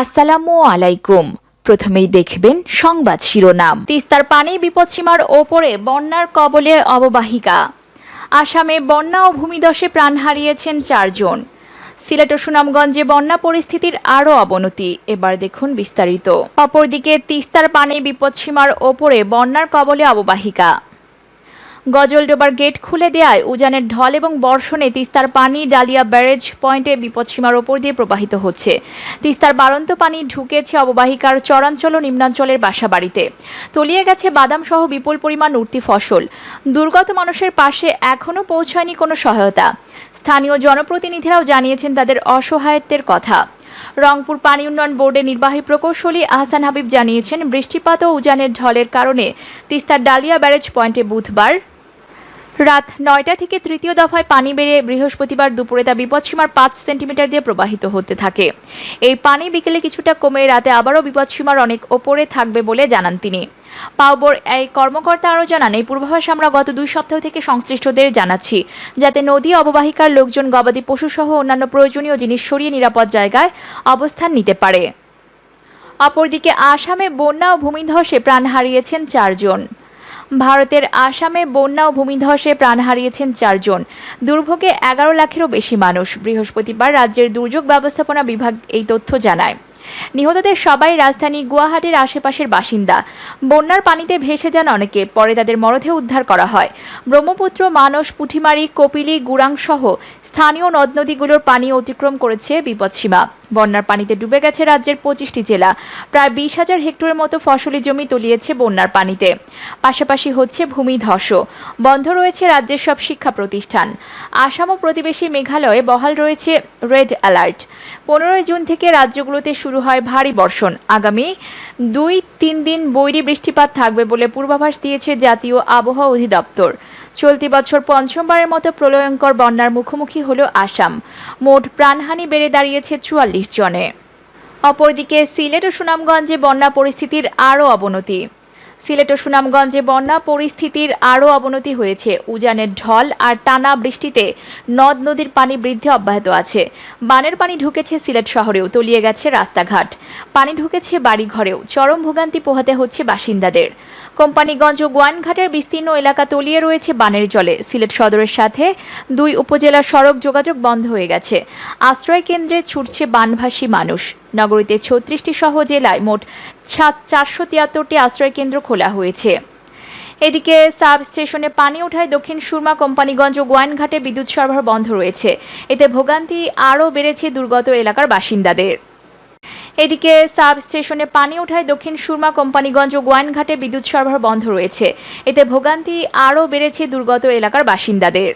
আসসালামু আলাইকুম। প্রথমেই দেখবেন সংবাদ শিরোনাম। তিস্তার পানি বিপদসীমার ওপরে বন্যার কবলে অববাহিকা। আসামে বন্যা ও ভূমিধসে প্রাণ হারিয়েছেন চারজন। সিলেট ও সুনামগঞ্জে বন্যা পরিস্থিতির আরও অবনতি। এবার দেখুন বিস্তারিত। অপরদিকে তিস্তার পানি বিপদসীমার ওপরে বন্যার কবলে অববাহিকা। গজলডোবার গেট খুলে দেয়ায় উজানের ঢল এবং বর্ষণে তিস্তার পানি ডালিয়া ব্যারেজ পয়েন্টে বিপদসীমার ওপর দিয়ে প্রবাহিত হচ্ছে। তিস্তার বাড়ন্ত পানি ঢুকেছে অববাহিকার চরাঞ্চল ও নিম্নাঞ্চলের বাসাবাড়িতে। তলিয়ে গেছে বাদাম সহ বিপুল পরিমাণ উঠতি ফসল। দুর্গত মানুষের পাশে এখনও পৌঁছায়নি কোনো সহায়তা। স্থানীয় জনপ্রতিনিধিরাও জানিয়েছেন তাদের অসহায়ত্বের কথা। রংপুর পানি উন্নয়ন বোর্ডের নির্বাহী প্রকৌশলী আহসান হাবিব জানিয়েছেন, বৃষ্টিপাত ও উজানের ঢলের কারণে তিস্তার ডালিয়া ব্যারেজ পয়েন্টে বুধবার রাত নয়টা থেকে তৃতীয় দফায় পানি বেড়ে বৃহস্পতিবার দুপুরে তা বিপদসীমার পাঁচ সেন্টিমিটার দিয়ে প্রবাহিত হতে থাকে। এই পানি বিকেলে কিছুটা কমে রাতে আবারও বিপদসীমার অনেক ওপরে থাকবে বলে জানান তিনি। পাওবোর এই কর্মকর্তা আরও জানান, এই পূর্বাভাস আমরা গত দুই সপ্তাহ থেকে সংশ্লিষ্টদের জানাচ্ছি, যাতে নদী অববাহিকার লোকজন, গবাদি পশুসহ অন্যান্য প্রয়োজনীয় জিনিস সরিয়ে নিরাপদ জায়গায় অবস্থান নিতে পারে। অপরদিকে আসামে বন্যা ও ভূমিধসে প্রাণ হারিয়েছেন চারজন। ভারতের আসামে বন্যা ও ভূমিধসে প্রাণ হারিয়েছেন চারজন। দুর্ভোগে এগারো লাখেরও বেশি মানুষ। বৃহস্পতিবার রাজ্যের দুর্যোগ ব্যবস্থাপনা বিভাগ এই তথ্য জানায়। নিহতদের সবাই রাজধানী গুয়াহাটির আশেপাশের বাসিন্দা। বন্যার পানিতে ভেসে যান অনেকে, পরে তাদের মরদেহ উদ্ধার করা হয়। ব্রহ্মপুত্র, মানস, পুঠিমারি, কপিলি গুরাং সহ স্থানীয় নদ নদীগুলোর পানি অতিক্রম করেছে বিপদসীমা। বন্যার পানিতে ডুবে গেছে রাজ্যের পঁচিশটি জেলা। প্রায় বিশ হাজার হেক্টরের মতো ফসলি জমি তলিয়েছে বন্যার পানিতে। পাশাপাশি হচ্ছে ভূমিধস বন্ধ রয়েছে রাজ্যের সব শিক্ষা প্রতিষ্ঠান। আসাম ও প্রতিবেশী মেঘালয়ে বহাল রয়েছে রেড অ্যালার্ট। পনেরোই জুন থেকে রাজ্যগুলোতে শুরু হয় ভারী বর্ষণ। আগামী দুই তিন দিন বৈরী বৃষ্টিপাত থাকবে বলে পূর্বাভাস দিয়েছে জাতীয় আবহাওয়া অধিদপ্তর। চলতি বছর পঞ্চমবারের মতো প্রলয়ঙ্কর বন্যার মুখোমুখি হল আসাম। মোট প্রাণহানি বেড়ে দাঁড়িয়েছে চুয়াল্লিশ জনে। অপরদিকে সিলেট ও সুনামগঞ্জে বন্যা পরিস্থিতির আরও অবনতি। সিলেট ও সুনামগঞ্জে বন্যা পরিস্থিতির আরও অবনতি হয়েছে। উজানের ঢল আর টানা বৃষ্টিতে নদ নদীর পানি বৃদ্ধি অব্যাহত আছে। বানের পানি ঢুকেছে সিলেট শহরেও, তলিয়ে গেছে রাস্তাঘাট। পানি ঢুকেছে বাড়িঘরেও, চরম ভোগান্তি পোহাতে হচ্ছে বাসিন্দাদের। কোম্পানিগঞ্জ ও গোয়ানঘাটের বিস্তীর্ণ এলাকা তলিয়ে রয়েছে বানের জলে। সিলেট সদরের সাথে দুই উপজেলার সড়ক যোগাযোগ বন্ধ হয়ে গেছে। আশ্রয় কেন্দ্রে ছুটছে বানভাসী মানুষ। নগরীতে ছত্রিশটি সহ জেলায় মোট সাত, চারশো তিয়াত্তরটি আশ্রয়কেন্দ্র খোলা হয়েছে। এদিকে সাব স্টেশনে পানি ওঠায় দক্ষিণ সুরমা কোম্পানিগঞ্জ ও গোয়াইনঘাটে বিদ্যুৎ সরবরাহ বন্ধ রয়েছে। এতে ভোগান্তি আরও বেড়েছে দুর্গত এলাকার বাসিন্দাদের। এদিকে সাব স্টেশনে পানি ওঠায় দক্ষিণ সুরমা কোম্পানিগঞ্জ ও গোয়াইনঘাটে বিদ্যুৎ সরবরাহ বন্ধ রয়েছে। এতে ভোগান্তি আরও বেড়েছে দুর্গত এলাকার বাসিন্দাদের।